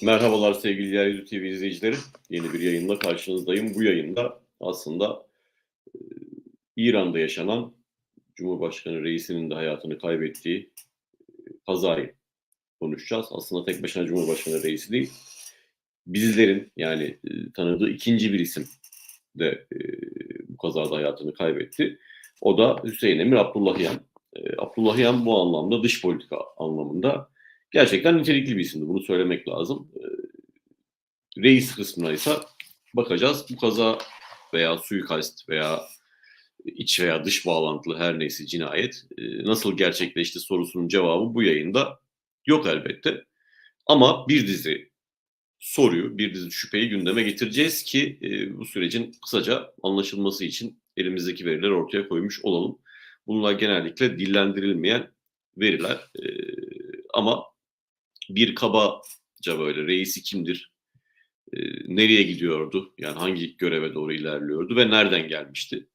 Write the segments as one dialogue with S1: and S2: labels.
S1: Merhabalar sevgili Yeryüzü TV izleyicileri. Yeni bir yayınla karşınızdayım. Bu yayında aslında e, İran'da yaşanan Cumhurbaşkanı reisinin de hayatını kaybettiği e, kazayı konuşacağız. Aslında tek başına Cumhurbaşkanı reisi değil. Bizlerin yani e, tanıdığı ikinci bir isim de e, bu kazada hayatını kaybetti. O da Hüseyin Emir Abdullahiyan. E, Abdullahiyan bu anlamda dış politika anlamında gerçekten nitelikli bir isimdi. Bunu söylemek lazım. E, reis kısmına ise bakacağız. Bu kaza veya suikast veya iç veya dış bağlantılı her neyse cinayet e, nasıl gerçekleşti sorusunun cevabı bu yayında yok elbette. Ama bir dizi soruyu, bir dizi şüpheyi gündeme getireceğiz ki e, bu sürecin kısaca anlaşılması için elimizdeki verileri ortaya koymuş olalım. Bunlar genellikle dillendirilmeyen veriler e, ama bir kabaca böyle reisi kimdir, e, nereye gidiyordu, yani hangi göreve doğru ilerliyordu ve nereden gelmişti?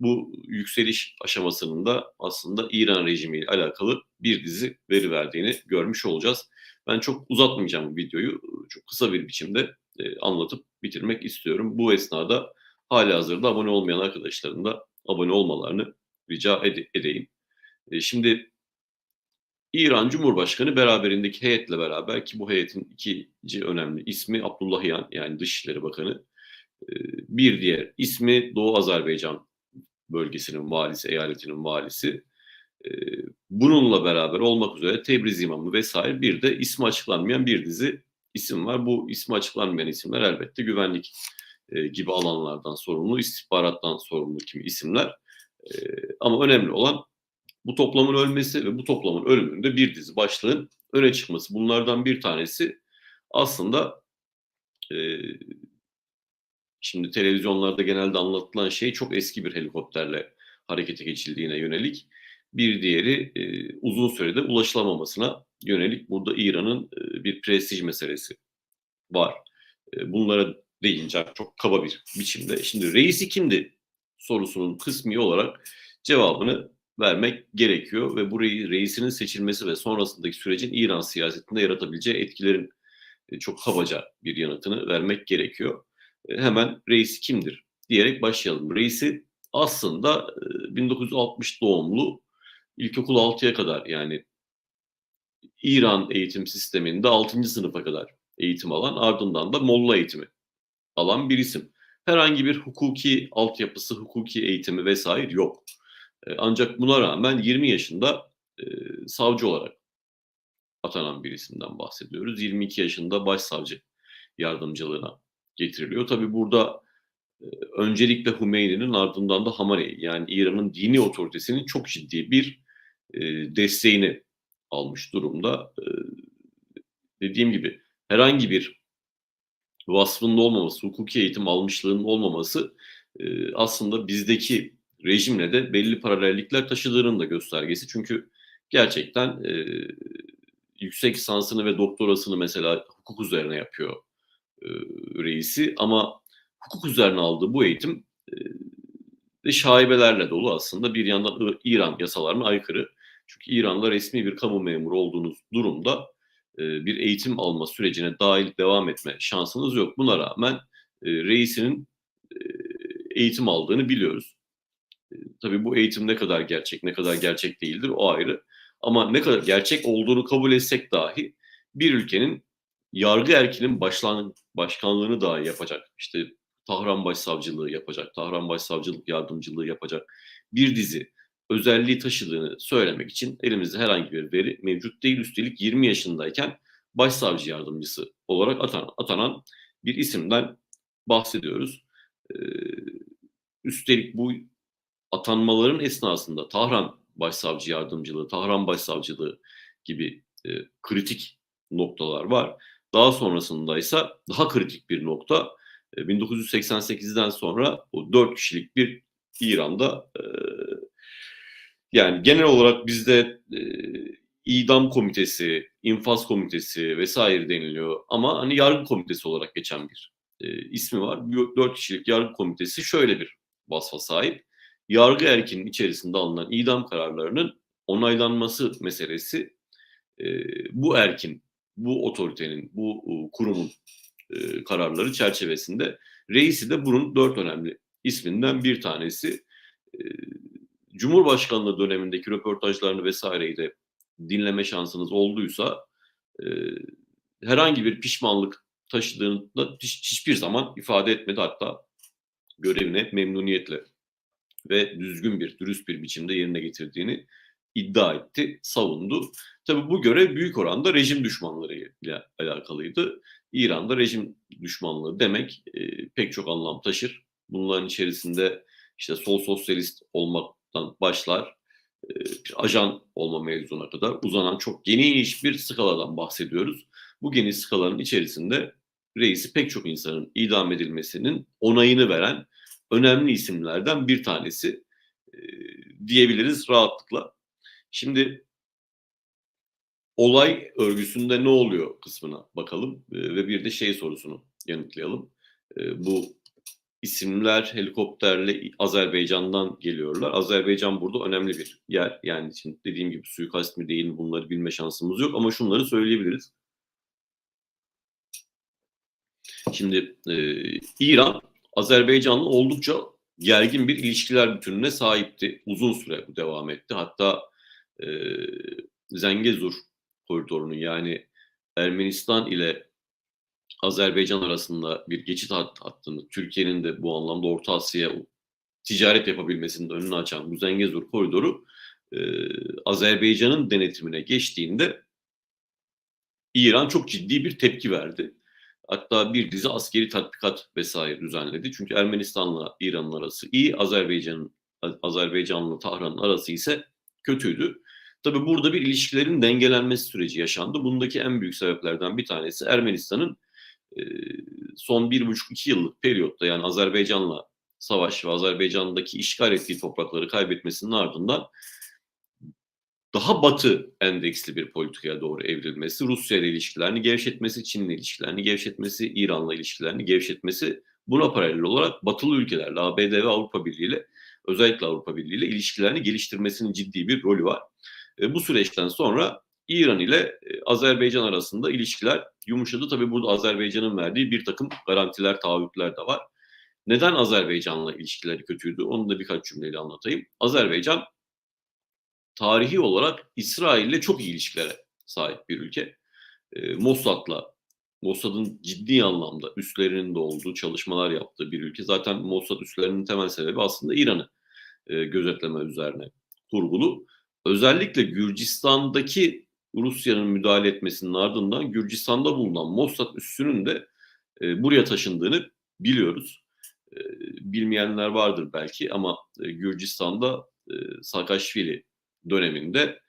S1: Bu yükseliş aşamasının da aslında İran rejimiyle alakalı bir dizi veri verdiğini görmüş olacağız. Ben çok uzatmayacağım bu videoyu. Çok kısa bir biçimde e, anlatıp bitirmek istiyorum. Bu esnada hali hazırda abone olmayan arkadaşların da abone olmalarını rica ede- edeyim. E, şimdi İran Cumhurbaşkanı beraberindeki heyetle beraber ki bu heyetin ikinci önemli ismi Abdullahiyan yani Dışişleri Bakanı. E, bir diğer ismi Doğu Azerbaycan bölgesinin valisi, eyaletinin valisi. E, bununla beraber olmak üzere Tebriz imamı vesaire bir de ismi açıklanmayan bir dizi isim var. Bu ismi açıklanmayan isimler elbette güvenlik e, gibi alanlardan sorumlu, istihbarattan sorumlu kimi isimler. Ama önemli olan bu toplamın ölmesi ve bu toplamın ölümünde bir dizi başlığın öne çıkması. Bunlardan bir tanesi aslında e, şimdi televizyonlarda genelde anlatılan şey çok eski bir helikopterle harekete geçildiğine yönelik. Bir diğeri e, uzun sürede ulaşılamamasına yönelik burada İran'ın e, bir prestij meselesi var. E, bunlara değince çok kaba bir biçimde. Şimdi reisi kimdi sorusunun kısmi olarak cevabını vermek gerekiyor ve bu reisinin seçilmesi ve sonrasındaki sürecin İran siyasetinde yaratabileceği etkilerin e, çok kabaca bir yanıtını vermek gerekiyor. E, hemen reisi kimdir diyerek başlayalım. Reisi aslında 1960 e, doğumlu ilkokul 6'ya kadar yani İran eğitim sisteminde 6. sınıfa kadar eğitim alan ardından da Molla eğitimi alan bir isim. Herhangi bir hukuki altyapısı, hukuki eğitimi vesaire yok. Ancak buna rağmen 20 yaşında savcı olarak atanan bir isimden bahsediyoruz. 22 yaşında başsavcı yardımcılığına getiriliyor. Tabi burada öncelikle Hümeyni'nin ardından da Hamaney yani İran'ın dini otoritesinin çok ciddi bir desteğini almış durumda. Dediğim gibi herhangi bir vasfının olmaması, hukuki eğitim almışlığının olmaması aslında bizdeki rejimle de belli paralellikler taşıdığının da göstergesi. Çünkü gerçekten e, yüksek lisansını ve doktorasını mesela hukuk üzerine yapıyor e, reisi ama hukuk üzerine aldığı bu eğitim e, ve şaibelerle dolu aslında bir yandan İran yasalarına aykırı. Çünkü İran'da resmi bir kamu memuru olduğunuz durumda e, bir eğitim alma sürecine dahil devam etme şansınız yok. Buna rağmen e, reisinin e, eğitim aldığını biliyoruz. Tabii bu eğitim ne kadar gerçek, ne kadar gerçek değildir o ayrı. Ama ne kadar gerçek olduğunu kabul etsek dahi bir ülkenin yargı erkinin başlan, başkanlığını dahi yapacak. İşte Tahran Başsavcılığı yapacak, Tahran Başsavcılık Yardımcılığı yapacak bir dizi özelliği taşıdığını söylemek için elimizde herhangi bir veri mevcut değil. Üstelik 20 yaşındayken başsavcı yardımcısı olarak atanan, atanan bir isimden bahsediyoruz. Ee, üstelik bu atanmaların esnasında Tahran Başsavcı Yardımcılığı, Tahran Başsavcılığı gibi e, kritik noktalar var. Daha sonrasında ise daha kritik bir nokta e, 1988'den sonra o dört kişilik bir İran'da e, yani genel olarak bizde e, idam komitesi, infaz komitesi vesaire deniliyor ama hani yargı komitesi olarak geçen bir e, ismi var. Dört kişilik yargı komitesi şöyle bir vasfa sahip yargı erkinin içerisinde alınan idam kararlarının onaylanması meselesi e, bu erkin bu otoritenin, bu e, kurumun e, kararları çerçevesinde reisi de bunun dört önemli isminden bir tanesi. Cumhurbaşkanlığı dönemindeki röportajlarını vesaireyi de dinleme şansınız olduysa herhangi bir pişmanlık taşıdığını hiçbir zaman ifade etmedi. Hatta görevine memnuniyetle ve düzgün bir, dürüst bir biçimde yerine getirdiğini iddia etti, savundu. Tabii bu görev büyük oranda rejim düşmanlarıyla alakalıydı. İran'da rejim düşmanlığı demek e, pek çok anlam taşır. Bunların içerisinde işte sol sosyalist olmaktan başlar, e, ajan olma mevzuna kadar uzanan çok geniş bir skaladan bahsediyoruz. Bu geniş skalanın içerisinde reisi pek çok insanın idam edilmesinin onayını veren önemli isimlerden bir tanesi e, diyebiliriz rahatlıkla. Şimdi olay örgüsünde ne oluyor kısmına bakalım e, ve bir de şey sorusunu yanıtlayalım. E, bu isimler helikopterle Azerbaycan'dan geliyorlar. Azerbaycan burada önemli bir yer. Yani şimdi dediğim gibi suikast mı değil mi bunları bilme şansımız yok ama şunları söyleyebiliriz. Şimdi e, İran Azerbaycan'la oldukça gergin bir ilişkiler bütününe sahipti. Uzun süre bu devam etti. Hatta e, Zengezur koridorunun yani Ermenistan ile Azerbaycan arasında bir geçit hat, hattını Türkiye'nin de bu anlamda Orta Asya'ya ticaret yapabilmesinin önünü açan bu Zengezur koridoru e, Azerbaycan'ın denetimine geçtiğinde İran çok ciddi bir tepki verdi. Hatta bir dizi askeri tatbikat vesaire düzenledi. Çünkü Ermenistan'la İran'ın arası iyi, Azerbaycan'ın Azerbaycan'la Tahran'ın arası ise kötüydü. Tabii burada bir ilişkilerin dengelenmesi süreci yaşandı. Bundaki en büyük sebeplerden bir tanesi Ermenistan'ın son bir buçuk iki yıllık periyotta yani Azerbaycan'la savaş ve Azerbaycan'daki işgal ettiği toprakları kaybetmesinin ardından daha batı endeksli bir politikaya doğru evrilmesi, Rusya ile ilişkilerini gevşetmesi, Çin ile ilişkilerini gevşetmesi, İran'la ilişkilerini gevşetmesi buna paralel olarak batılı ülkelerle, ABD ve Avrupa Birliği ile özellikle Avrupa Birliği ile ilişkilerini geliştirmesinin ciddi bir rolü var. E, bu süreçten sonra İran ile e, Azerbaycan arasında ilişkiler yumuşadı. Tabii burada Azerbaycan'ın verdiği bir takım garantiler, taahhütler de var. Neden Azerbaycan'la ilişkileri kötüydü? Onu da birkaç cümleyle anlatayım. Azerbaycan tarihi olarak İsrail ile çok iyi ilişkilere sahip bir ülke. E, Mossad'la, Mossad'ın ciddi anlamda üstlerinin de olduğu çalışmalar yaptığı bir ülke. Zaten Mossad üstlerinin temel sebebi aslında İran'ı e, gözetleme üzerine kurgulu. Özellikle Gürcistan'daki Rusya'nın müdahale etmesinin ardından Gürcistan'da bulunan Mossad üssünün de e, buraya taşındığını biliyoruz. E, bilmeyenler vardır belki ama e, Gürcistan'da e, Saakashvili döneminde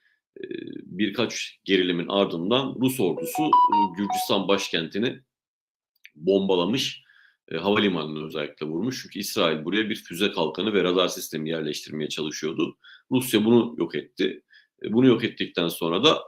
S1: birkaç gerilimin ardından Rus ordusu Gürcistan başkentini bombalamış, havalimanını özellikle vurmuş. Çünkü İsrail buraya bir füze kalkanı ve radar sistemi yerleştirmeye çalışıyordu. Rusya bunu yok etti. Bunu yok ettikten sonra da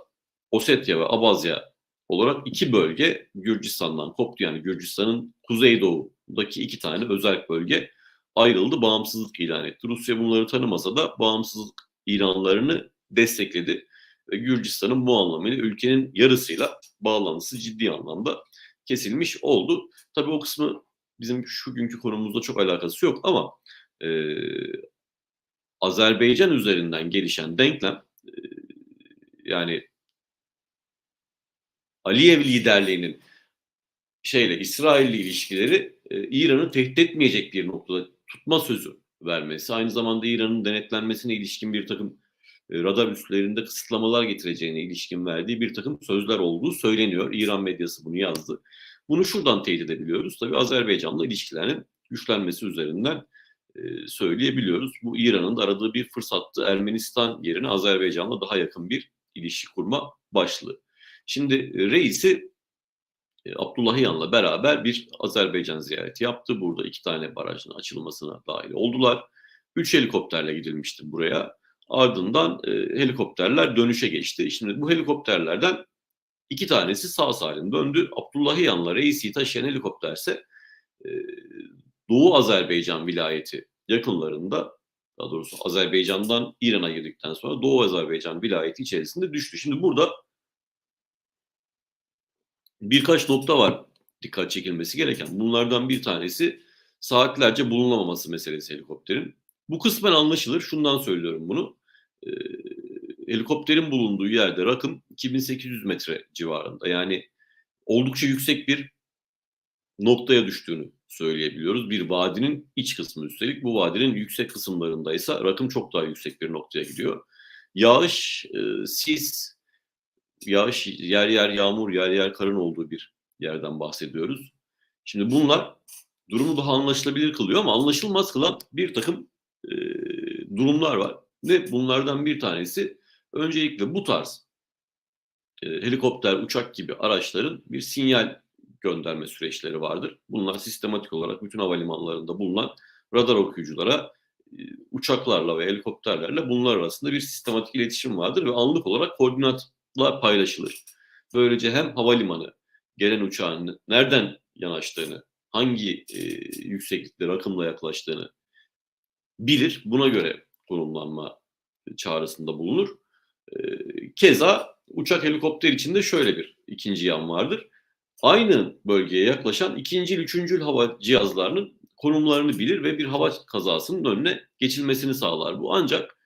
S1: Osetya ve Abazya olarak iki bölge Gürcistan'dan koptu. Yani Gürcistan'ın kuzeydoğudaki iki tane özel bölge ayrıldı, bağımsızlık ilan etti. Rusya bunları tanımasa da bağımsızlık ilanlarını destekledi. Ve Gürcistan'ın bu anlamıyla ülkenin yarısıyla bağlantısı ciddi anlamda kesilmiş oldu. Tabii o kısmı bizim şu günkü konumuzda çok alakası yok ama e, Azerbaycan üzerinden gelişen denklem e, yani Aliyev liderliğinin şeyle İsrail'li ilişkileri e, İran'ı tehdit etmeyecek bir noktada tutma sözü vermesi, aynı zamanda İran'ın denetlenmesine ilişkin bir takım e, radar üslerinde kısıtlamalar getireceğine ilişkin verdiği bir takım sözler olduğu söyleniyor. İran medyası bunu yazdı. Bunu şuradan teyit edebiliyoruz. Tabii Azerbaycan'la ilişkilerin güçlenmesi üzerinden e, söyleyebiliyoruz. Bu İran'ın aradığı bir fırsattı. Ermenistan yerine Azerbaycan'la daha yakın bir ilişki kurma başlığı. Şimdi e, reisi Abdullahiyan'la beraber bir Azerbaycan ziyareti yaptı. Burada iki tane barajın açılmasına dahil oldular. Üç helikopterle gidilmişti buraya. Ardından e, helikopterler dönüşe geçti. Şimdi bu helikopterlerden iki tanesi sağ salim döndü. Abdullahiyan'la reisi taşıyan helikopterse e, Doğu Azerbaycan vilayeti yakınlarında daha doğrusu Azerbaycan'dan İran'a girdikten sonra Doğu Azerbaycan vilayeti içerisinde düştü. Şimdi burada birkaç nokta var dikkat çekilmesi gereken. Bunlardan bir tanesi saatlerce bulunamaması meselesi helikopterin. Bu kısmen anlaşılır. Şundan söylüyorum bunu. Ee, helikopterin bulunduğu yerde rakım 2800 metre civarında. Yani oldukça yüksek bir noktaya düştüğünü söyleyebiliyoruz. Bir vadinin iç kısmı üstelik. Bu vadinin yüksek kısımlarındaysa rakım çok daha yüksek bir noktaya gidiyor. Yağış, e, sis, yağış, yer yer yağmur, yer yer karın olduğu bir yerden bahsediyoruz. Şimdi bunlar durumu daha anlaşılabilir kılıyor ama anlaşılmaz kılan bir takım e, durumlar var. Ve bunlardan bir tanesi öncelikle bu tarz e, helikopter, uçak gibi araçların bir sinyal gönderme süreçleri vardır. Bunlar sistematik olarak bütün havalimanlarında bulunan radar okuyuculara uçaklarla ve helikopterlerle bunlar arasında bir sistematik iletişim vardır ve anlık olarak koordinatlar paylaşılır. Böylece hem havalimanı gelen uçağın nereden yanaştığını, hangi e, yükseklikte rakımla yaklaştığını bilir. Buna göre konumlanma çağrısında bulunur. E, keza uçak helikopter içinde şöyle bir ikinci yan vardır. Aynı bölgeye yaklaşan ikinci, üçüncü hava cihazlarının konumlarını bilir ve bir hava kazasının önüne geçilmesini sağlar. Bu ancak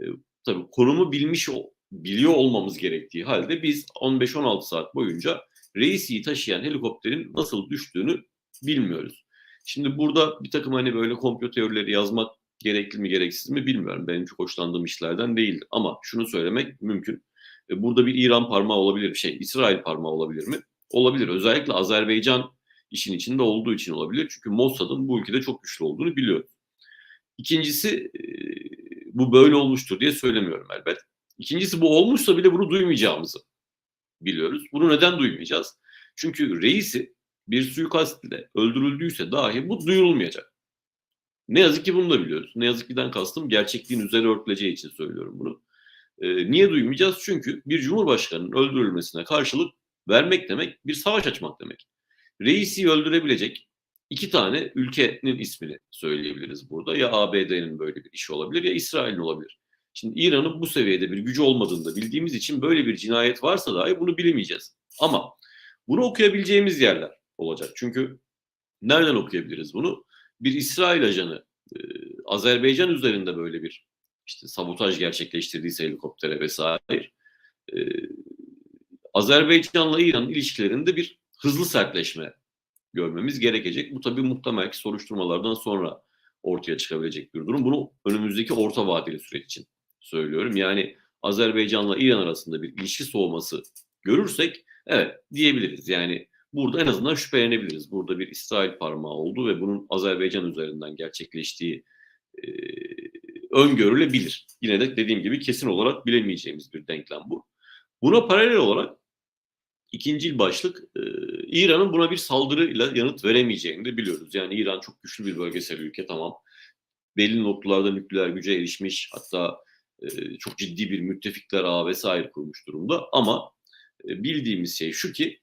S1: e, tabii konumu bilmiş biliyor olmamız gerektiği halde biz 15-16 saat boyunca reisi taşıyan helikopterin nasıl düştüğünü bilmiyoruz. Şimdi burada bir takım hani böyle komplo teorileri yazmak gerekli mi gereksiz mi bilmiyorum. Benim çok hoşlandığım işlerden değil. Ama şunu söylemek mümkün. E, burada bir İran parmağı olabilir şey. İsrail parmağı olabilir mi? Olabilir. Özellikle Azerbaycan işin içinde olduğu için olabilir. Çünkü Mossad'ın bu ülkede çok güçlü olduğunu biliyor. İkincisi e, bu böyle olmuştur diye söylemiyorum elbet. İkincisi bu olmuşsa bile bunu duymayacağımızı biliyoruz. Bunu neden duymayacağız? Çünkü reisi bir suikast ile öldürüldüyse dahi bu duyurulmayacak. Ne yazık ki bunu da biliyoruz. Ne yazık ki'den kastım gerçekliğin üzeri örtüleceği için söylüyorum bunu. Ee, niye duymayacağız? Çünkü bir cumhurbaşkanının öldürülmesine karşılık vermek demek bir savaş açmak demek. Reisi öldürebilecek iki tane ülkenin ismini söyleyebiliriz burada. Ya ABD'nin böyle bir işi olabilir ya İsrail'in olabilir. Şimdi İran'ın bu seviyede bir gücü olmadığını da bildiğimiz için böyle bir cinayet varsa dahi bunu bilemeyeceğiz. Ama bunu okuyabileceğimiz yerler olacak. Çünkü nereden okuyabiliriz bunu? Bir İsrail ajanı e, Azerbaycan üzerinde böyle bir işte sabotaj gerçekleştirdiyse helikoptere vesaire e, Azerbaycan'la İran ilişkilerinde bir hızlı sertleşme görmemiz gerekecek. Bu tabii muhtemel ki soruşturmalardan sonra ortaya çıkabilecek bir durum. Bunu önümüzdeki orta vadeli süreç için söylüyorum. Yani Azerbaycan'la İran arasında bir ilişki soğuması görürsek evet diyebiliriz. Yani burada en azından şüphelenebiliriz. Burada bir İsrail parmağı oldu ve bunun Azerbaycan üzerinden gerçekleştiği e, öngörülebilir. Yine de dediğim gibi kesin olarak bilemeyeceğimiz bir denklem bu. Buna paralel olarak ikinci başlık e, İran'ın buna bir saldırıyla yanıt veremeyeceğini de biliyoruz. Yani İran çok güçlü bir bölgesel ülke tamam. Belli noktalarda nükleer güce erişmiş hatta çok ciddi bir müttefikler ağı vesaire kurmuş durumda ama bildiğimiz şey şu ki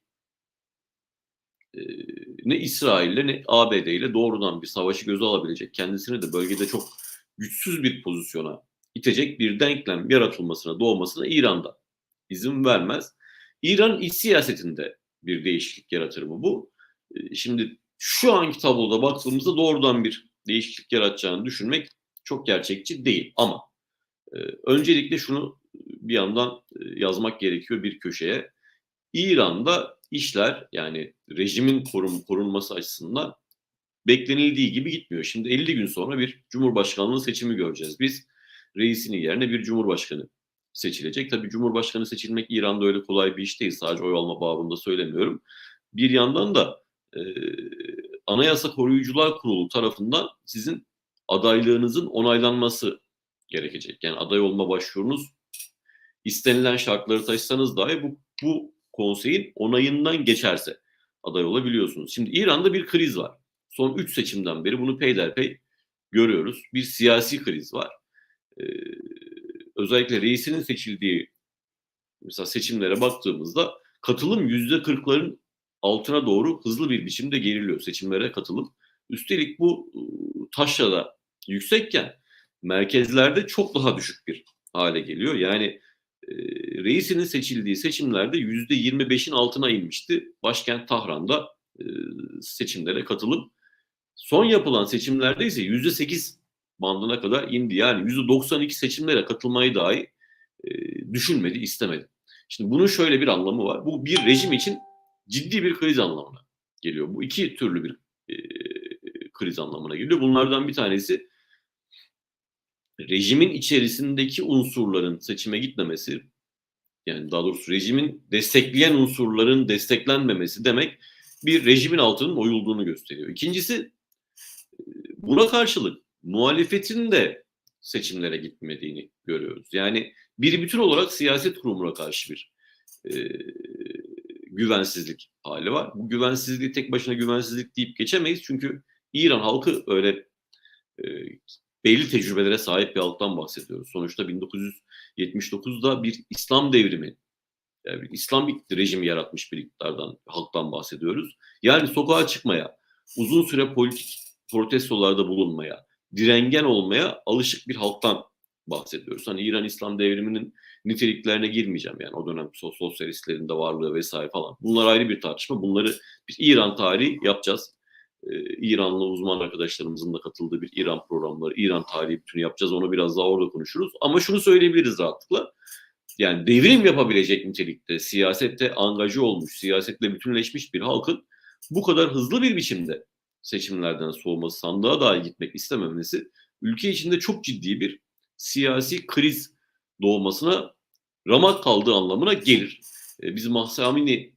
S1: ne İsrail ile ne ABD ile doğrudan bir savaşı göze alabilecek kendisini de bölgede çok güçsüz bir pozisyona itecek bir denklem yaratılmasına doğmasına İran'da izin vermez. İran iç siyasetinde bir değişiklik yaratır mı bu? Şimdi şu anki tabloda baktığımızda doğrudan bir değişiklik yaratacağını düşünmek çok gerçekçi değil ama öncelikle şunu bir yandan yazmak gerekiyor bir köşeye. İran'da işler yani rejimin korun, korunması açısından beklenildiği gibi gitmiyor. Şimdi 50 gün sonra bir cumhurbaşkanlığı seçimi göreceğiz. Biz reisinin yerine bir cumhurbaşkanı seçilecek. Tabii cumhurbaşkanı seçilmek İran'da öyle kolay bir iş değil. Sadece oy alma babında söylemiyorum. Bir yandan da e, Anayasa Koruyucular Kurulu tarafından sizin adaylığınızın onaylanması gerekecek. Yani aday olma başvurunuz istenilen şartları taşısanız dahi bu, bu konseyin onayından geçerse aday olabiliyorsunuz. Şimdi İran'da bir kriz var. Son 3 seçimden beri bunu peyderpey görüyoruz. Bir siyasi kriz var. Ee, özellikle reisinin seçildiği mesela seçimlere baktığımızda katılım yüzde kırkların altına doğru hızlı bir biçimde geriliyor seçimlere katılım. Üstelik bu taşrada yüksekken merkezlerde çok daha düşük bir hale geliyor. Yani e, reisinin seçildiği seçimlerde %25'in altına inmişti. Başkent Tahran'da e, seçimlere katılım. Son yapılan seçimlerde ise %8 bandına kadar indi. Yani %92 seçimlere katılmayı dahi e, düşünmedi, istemedi. Şimdi bunun şöyle bir anlamı var. Bu bir rejim için ciddi bir kriz anlamına geliyor. Bu iki türlü bir e, kriz anlamına geliyor. Bunlardan bir tanesi rejimin içerisindeki unsurların seçime gitmemesi, yani daha doğrusu rejimin destekleyen unsurların desteklenmemesi demek bir rejimin altının oyulduğunu gösteriyor. İkincisi buna karşılık muhalefetin de seçimlere gitmediğini görüyoruz. Yani bir bütün olarak siyaset kurumuna karşı bir e, güvensizlik hali var. Bu güvensizliği tek başına güvensizlik deyip geçemeyiz. Çünkü İran halkı öyle e, belli tecrübelere sahip bir halktan bahsediyoruz. Sonuçta 1979'da bir İslam devrimi, yani bir İslam rejimi yaratmış bir iktidardan, halktan bahsediyoruz. Yani sokağa çıkmaya, uzun süre politik protestolarda bulunmaya, direngen olmaya alışık bir halktan bahsediyoruz. Hani İran İslam devriminin niteliklerine girmeyeceğim yani o dönem sosyalistlerin de varlığı vesaire falan. Bunlar ayrı bir tartışma. Bunları bir İran tarihi yapacağız. Ee, İranlı uzman arkadaşlarımızın da katıldığı bir İran programları, İran tarihi bütünü yapacağız. Onu biraz daha orada konuşuruz. Ama şunu söyleyebiliriz rahatlıkla. Yani devrim yapabilecek nitelikte, siyasette angaja olmuş, siyasetle bütünleşmiş bir halkın bu kadar hızlı bir biçimde seçimlerden soğuması, sandığa dahi gitmek istememesi ülke içinde çok ciddi bir siyasi kriz doğmasına ramak kaldığı anlamına gelir. E, biz Mahsa e,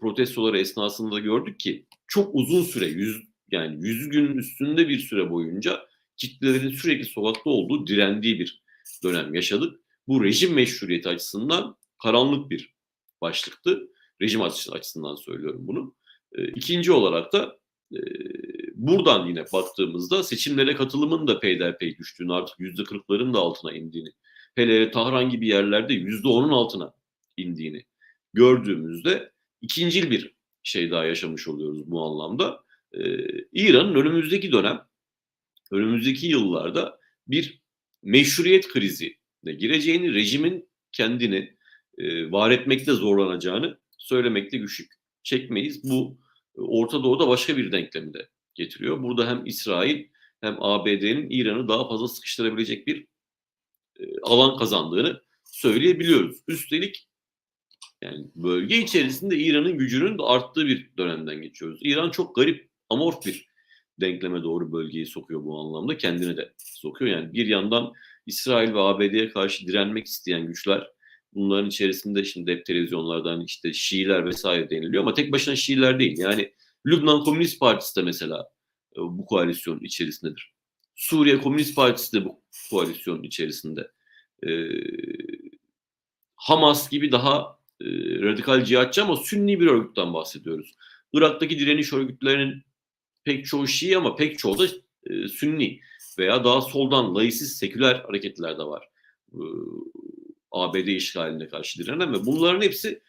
S1: protestoları esnasında gördük ki çok uzun süre, yüz, yani yüz günün üstünde bir süre boyunca kitlelerin sürekli sokakta olduğu, direndiği bir dönem yaşadık. Bu rejim meşruiyeti açısından karanlık bir başlıktı. Rejim açısından söylüyorum bunu. E, ikinci olarak da e, buradan yine baktığımızda seçimlere katılımın da peyderpey düştüğünü artık yüzde kırkların da altına indiğini hele Tahran gibi yerlerde yüzde onun altına indiğini gördüğümüzde ikincil bir şey daha yaşamış oluyoruz bu anlamda. Ee, İran'ın önümüzdeki dönem, önümüzdeki yıllarda bir meşruiyet krizi de gireceğini, rejimin kendini e, var etmekte zorlanacağını söylemekte güçlük çekmeyiz. Bu Orta Doğu'da başka bir denklemi de getiriyor. Burada hem İsrail hem ABD'nin İran'ı daha fazla sıkıştırabilecek bir e, alan kazandığını söyleyebiliyoruz. Üstelik yani bölge içerisinde İran'ın gücünün de arttığı bir dönemden geçiyoruz. İran çok garip, amorf bir denkleme doğru bölgeyi sokuyor bu anlamda. Kendini de sokuyor. Yani bir yandan İsrail ve ABD'ye karşı direnmek isteyen güçler bunların içerisinde şimdi hep televizyonlardan işte Şiiler vesaire deniliyor ama tek başına Şiiler değil. Yani Lübnan Komünist Partisi de mesela e, bu koalisyonun içerisindedir. Suriye Komünist Partisi de bu koalisyonun içerisinde. Ee, Hamas gibi daha e, radikal cihatçı ama sünni bir örgütten bahsediyoruz. Irak'taki direniş örgütlerinin pek çoğu Şii ama pek çoğu da e, sünni veya daha soldan laisiz seküler hareketler de var. E, ABD işgaline karşı direnen ve bunların hepsi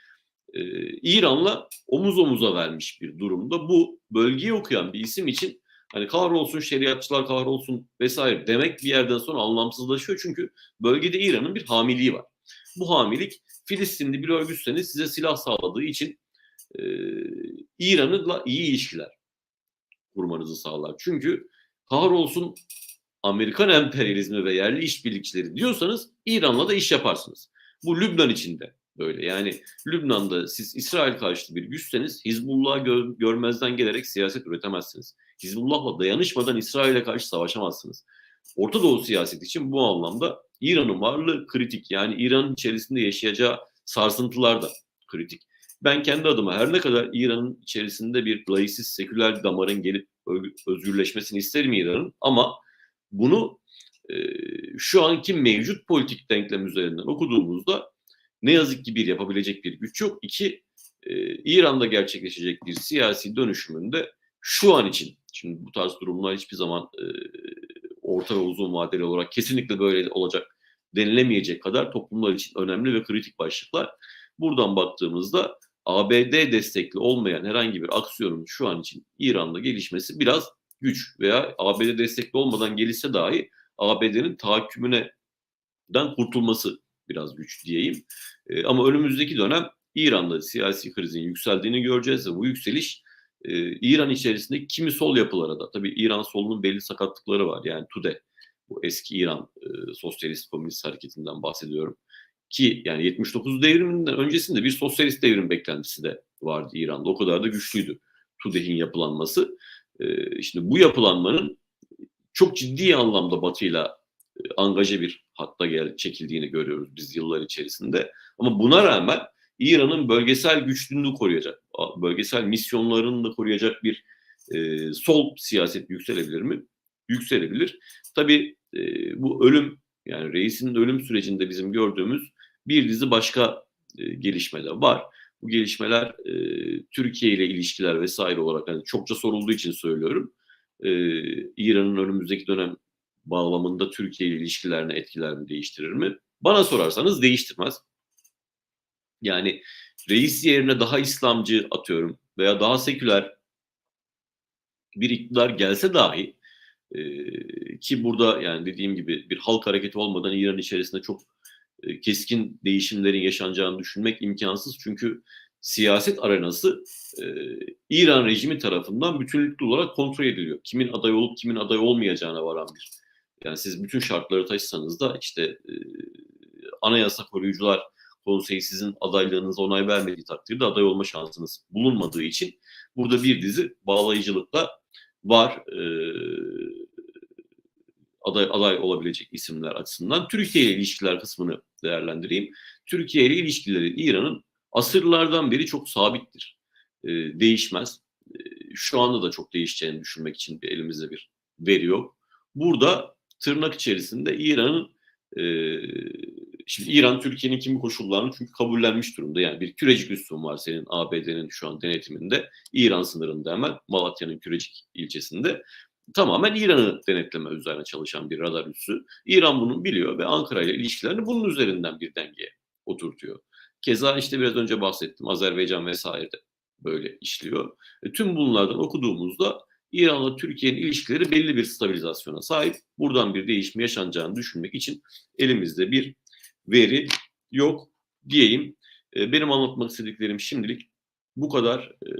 S1: e, İran'la omuz omuza vermiş bir durumda. Bu bölgeyi okuyan bir isim için hani kahrolsun şeriatçılar kahrolsun vesaire demek bir yerden sonra anlamsızlaşıyor. Çünkü bölgede İran'ın bir hamiliği var. Bu hamilik Filistinli bir örgütseniz size silah sağladığı için e, İran'la iyi ilişkiler kurmanızı sağlar. Çünkü kahrolsun Amerikan emperyalizmi ve yerli işbirlikçileri diyorsanız İran'la da iş yaparsınız. Bu Lübnan için de böyle. Yani Lübnan'da siz İsrail karşıtı bir güçseniz Hizbullah'ı gör, görmezden gelerek siyaset üretemezsiniz. Hizbullah'la dayanışmadan İsrail'e karşı savaşamazsınız. Orta Doğu siyaseti için bu anlamda İran'ın varlığı kritik. Yani İran'ın içerisinde yaşayacağı sarsıntılar da kritik. Ben kendi adıma her ne kadar İran'ın içerisinde bir laisiz seküler damarın gelip özgürleşmesini isterim İran'ın ama bunu e, şu anki mevcut politik denklem üzerinden okuduğumuzda ne yazık ki bir yapabilecek bir güç yok. İki e, İran'da gerçekleşecek bir siyasi dönüşümünde şu an için şimdi bu tarz durumlar hiçbir zaman e, orta ve uzun vadeli olarak kesinlikle böyle olacak denilemeyecek kadar toplumlar için önemli ve kritik başlıklar. Buradan baktığımızda ABD destekli olmayan herhangi bir aksiyonun şu an için İran'da gelişmesi biraz güç veya ABD destekli olmadan gelişse dahi ABD'nin tahakkümüne kurtulması biraz güç diyeyim. E, ama önümüzdeki dönem İran'da siyasi krizin yükseldiğini göreceğiz ve bu yükseliş e, İran içerisinde kimi sol yapılara da tabii İran solunun belli sakatlıkları var. Yani TUDE bu eski İran e, sosyalist komünist hareketinden bahsediyorum. Ki yani 79 devriminden öncesinde bir sosyalist devrim beklentisi de vardı İran'da. O kadar da güçlüydü TUDE'nin yapılanması. E, şimdi bu yapılanmanın çok ciddi anlamda Batı'yla e, angaje bir hatta gel çekildiğini görüyoruz biz yıllar içerisinde. Ama buna rağmen İran'ın bölgesel güçlüğünü koruyacak, bölgesel misyonlarını da koruyacak bir e, sol siyaset yükselebilir mi? Yükselebilir. Tabii e, bu ölüm yani reisin ölüm sürecinde bizim gördüğümüz bir dizi başka e, gelişmeler var. Bu gelişmeler e, Türkiye ile ilişkiler vesaire olarak hani çokça sorulduğu için söylüyorum. E, İran'ın önümüzdeki dönem bağlamında Türkiye ile ilişkilerini etkiler mi, değiştirir mi? Bana sorarsanız değiştirmez. Yani reis yerine daha İslamcı atıyorum veya daha seküler bir iktidar gelse dahi e, ki burada yani dediğim gibi bir halk hareketi olmadan İran içerisinde çok e, keskin değişimlerin yaşanacağını düşünmek imkansız. Çünkü siyaset arenası e, İran rejimi tarafından bütünlüklü olarak kontrol ediliyor. Kimin aday olup kimin aday olmayacağına varan bir. Yani siz bütün şartları taşısanız da işte e, anayasa koruyucular konseyi sizin adaylığınıza onay vermediği takdirde aday olma şansınız bulunmadığı için burada bir dizi bağlayıcılıkla var e, aday, aday olabilecek isimler açısından. Türkiye ile ilişkiler kısmını değerlendireyim. Türkiye ile ilişkileri İran'ın asırlardan beri çok sabittir. E, değişmez. E, şu anda da çok değişeceğini düşünmek için bir elimizde bir veri yok. Burada tırnak içerisinde İran'ın e, şimdi İran Türkiye'nin kimi koşullarını çünkü kabullenmiş durumda. Yani bir kürecik üssün var senin ABD'nin şu an denetiminde. İran sınırında hemen Malatya'nın kürecik ilçesinde tamamen İran'ı denetleme üzerine çalışan bir radar üssü. İran bunu biliyor ve Ankara ile ilişkilerini bunun üzerinden bir dengeye oturtuyor. Keza işte biraz önce bahsettim Azerbaycan vesaire de böyle işliyor. E, tüm bunlardan okuduğumuzda İran'la Türkiye'nin ilişkileri belli bir stabilizasyona sahip. Buradan bir değişim yaşanacağını düşünmek için elimizde bir veri yok diyeyim. E, benim anlatmak istediklerim şimdilik bu kadar. E,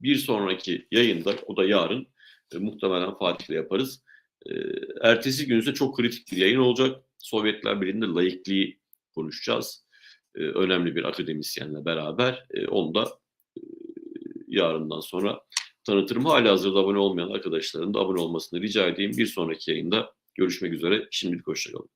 S1: bir sonraki yayında, o da yarın, e, muhtemelen Fatih'le yaparız. E, ertesi gün ise çok kritik bir yayın olacak. Sovyetler Birliği'nde laikliği konuşacağız. E, önemli bir akademisyenle beraber. E, onu da yarından sonra tanıtırım. Hala hazırda abone olmayan arkadaşların da abone olmasını rica edeyim. Bir sonraki yayında görüşmek üzere. Şimdilik hoşçakalın.